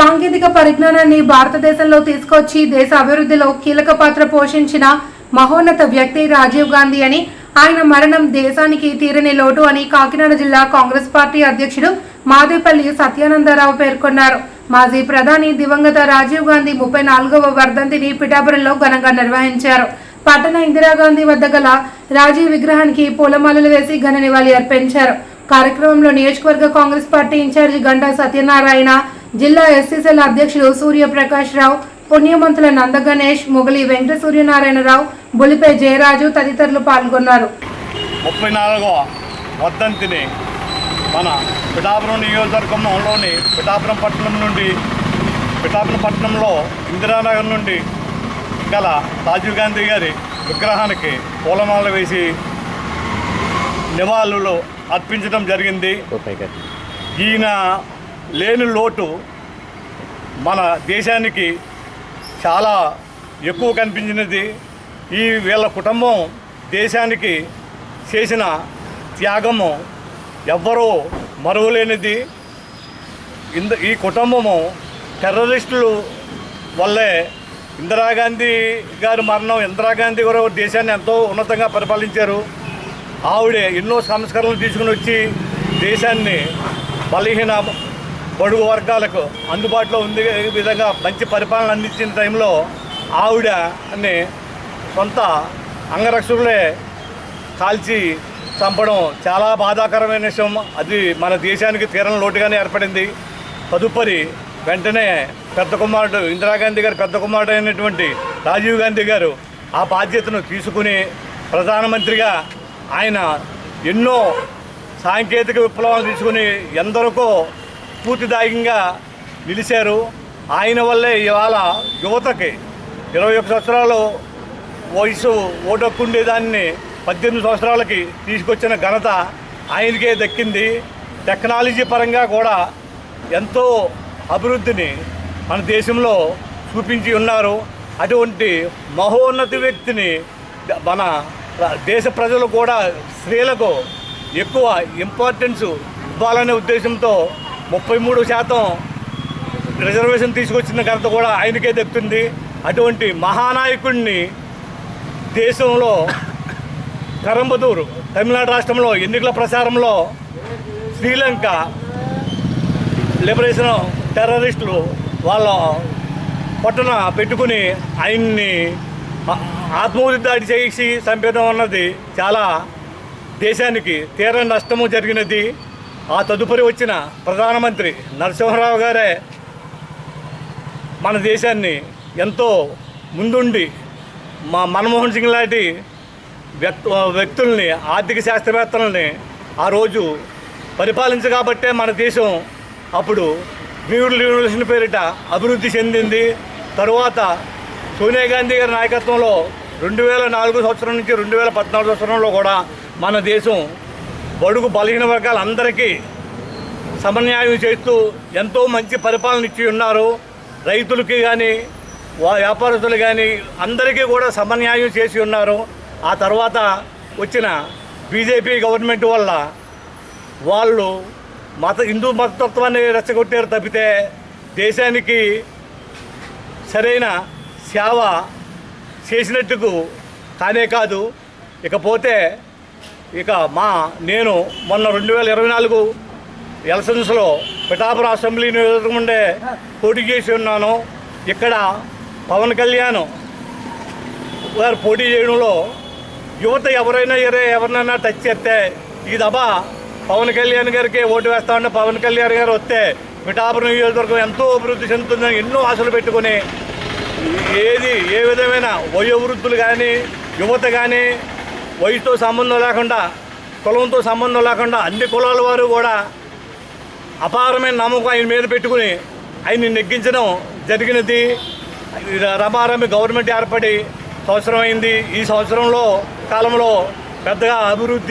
సాంకేతిక పరిజ్ఞానాన్ని భారతదేశంలో తీసుకొచ్చి దేశ అభివృద్ధిలో కీలక పాత్ర పోషించిన మహోన్నత వ్యక్తి రాజీవ్ గాంధీ అని ఆయన మరణం దేశానికి తీరని లోటు అని కాకినాడ జిల్లా కాంగ్రెస్ పార్టీ అధ్యక్షుడు మాదేపల్లి సత్యానందరావు పేర్కొన్నారు. మాజీ ప్రధాని దివంగత రాజీవ్ గాంధీ ముప్పై నాలుగవ వర్ధంతిని పిఠాపురంలో ఘనంగా నిర్వహించారు. పట్టణ ఇందిరాగాంధీ వద్ద గల రాజీవ్ విగ్రహానికి పూలమాలలు వేసి ఘన నివాళి అర్పించారు. కార్యక్రమంలో నియోజకవర్గ Congress party incharge Ganta Satyanarayana జిల్లా ఎస్సీసీల అధ్యక్షుడు సూర్యప్రకాష్ రావు పుణ్యమంతుల నందగణేష్ మొగలి వెంకట సూర్యనారాయణరావు బులిపై జయరాజు తదితరులు పాల్గొన్నారు. ముప్పై నాలుగవ వర్ధంతిని మన పిఠాపురం నియోజకవర్గంలోని పిఠాపురం పట్టణం నుండి పిఠాపురం పట్టణంలో ఇందిరానగర్ నుండి గల రాజీవ్ గాంధీ గారి విగ్రహానికి పూలమాలలు వేసి నివాళులు అర్పించడం జరిగింది. ఈయన లేని లోటు మన దేశానికి చాలా ఎక్కువ కనిపించినది. ఈ వీళ్ళ కుటుంబం దేశానికి చేసిన త్యాగము ఎవ్వరూ మరువలేనిది. ఇంద ఈ కుటుంబము టెర్రరిస్టులు వల్లే ఇందిరాగాంధీ గారి మరణం ఇందిరాగాంధీ గారు దేశాన్ని ఎంతో ఉన్నతంగా పరిపాలించారు. ఆవిడే ఎన్నో సంస్కరణలు తీసుకుని వచ్చి దేశాన్ని బలహీన పొడుగు వర్గాలకు అందుబాటులో ఉంది విధంగా మంచి పరిపాలన అందించిన టైంలో ఆవిడ అన్ని సొంత అంగరక్షకులే కాల్చి చంపడం చాలా బాధాకరమైన విషయం. అది మన దేశానికి తీరని లోటుగానే ఏర్పడింది. తదుపరి వెంటనే పెద్ద కుమారుడు ఇందిరాగాంధీ గారు పెద్ద కుమారుడు అయినటువంటి రాజీవ్ గాంధీ గారు ఆ బాధ్యతను తీసుకుని ప్రధానమంత్రిగా ఆయన ఎన్నో సాంకేతిక విప్లవాలు తీసుకుని ఎందరికో స్ఫూర్తిదాయకంగా నిలిచారు. ఆయన వల్లే ఇవాళ యువతకి ఇరవై ఒక సంవత్సరాలు వయసు ఓటు హక్కు ఉండేదాన్ని పద్దెనిమిది సంవత్సరాలకి తీసుకొచ్చిన ఘనత ఆయనకే దక్కింది. టెక్నాలజీ పరంగా కూడా ఎంతో అభివృద్ధిని మన దేశంలో చూపించి ఉన్నారు. అటువంటి మహోన్నత వ్యక్తిని మన దేశ ప్రజలు కూడా స్త్రీలకు ఎక్కువ ఇంపార్టెన్స్ ఇవ్వాలనే ఉద్దేశంతో ముప్పై మూడు శాతం రిజర్వేషన్ తీసుకొచ్చిన ఘనత కూడా ఆయనకే దక్కుతుంది అటువంటి మహానాయకుడిని దేశంలో కరంబదూరు తమిళనాడు రాష్ట్రంలో ఎన్నికల ప్రచారంలో శ్రీలంక లిబరేషన్ టెర్రరిస్టులు వాళ్ళ పట్టున పెట్టుకుని ఆయన్ని ఆత్మహుతి ఆత్మహత్య దాడి చేసి చంపడం అన్నది చాలా దేశానికి తీరని నష్టము జరిగినది. ఆ తదుపరి వచ్చిన ప్రధానమంత్రి నరసింహరావు గారే మన దేశాన్ని ఎంతో ముందుండి మా మన్మోహన్ సింగ్ లాంటి వ్యక్తు వ్యక్తుల్ని ఆర్థిక శాస్త్రవేత్తలని ఆ రోజు పరిపాలించగాబట్టే మన దేశం అప్పుడు న్యూఢిల్లీ యూనివర్సిటీ పేరిట అభివృద్ధి చెందింది. తరువాత సోనియా గాంధీ గారి నాయకత్వంలో రెండు వేల నాలుగు సంవత్సరం నుంచి రెండు వేల పద్నాలుగు సంవత్సరంలో కూడా మన దేశం బడుగు బలహీన వర్గాలందరికీ సమన్యాయం చేస్తూ ఎంతో మంచి పరిపాలన ఇచ్చి ఉన్నారు. రైతులకి కానీ వా వ్యాపారస్తులు కానీ అందరికీ కూడా సమన్యాయం చేసి ఉన్నారు. ఆ తర్వాత వచ్చిన బీజేపీ గవర్నమెంట్ వల్ల వాళ్ళు మత హిందూ మతతత్వాన్ని రెచ్చగొట్టారు తప్పితే దేశానికి సరైన సేవ చేసినట్టుకు కానే కాదు. ఇకపోతే ఇక మా నేను మొన్న రెండు వేల ఇరవై నాలుగు ఎలక్షన్స్లో పిఠాపురం అసెంబ్లీ నియోజకవర్గం ఉండే పోటీ చేసి ఉన్నాను. ఇక్కడ పవన్ కళ్యాణ్ గారు పోటీ చేయడంలో యువత ఎవరైనా ఎరే ఎవరినైనా టచ్ చేస్తే ఈ దబా పవన్ కళ్యాణ్ గారికి ఓటు వేస్తా పవన్ కళ్యాణ్ గారు వస్తే పిఠాపురం నియోజకవర్గం ఎంతో అభివృద్ధి చెందుతుందని ఎన్నో ఆశలు పెట్టుకుని ఏది ఏ విధమైన వయోవృద్ధులు కానీ యువత కానీ వయసుతో సంబంధం లేకుండా కులంతో సంబంధం లేకుండా అన్ని కులాల వారు కూడా అపారమైన నమ్మకం ఆయన మీద పెట్టుకుని ఆయన్ని నెగ్గించడం జరిగినది. రమారమి గవర్నమెంట్ ఏర్పడి సంవత్సరం అయింది. ఈ సంవత్సరంలో కాలంలో పెద్దగా అభివృద్ధి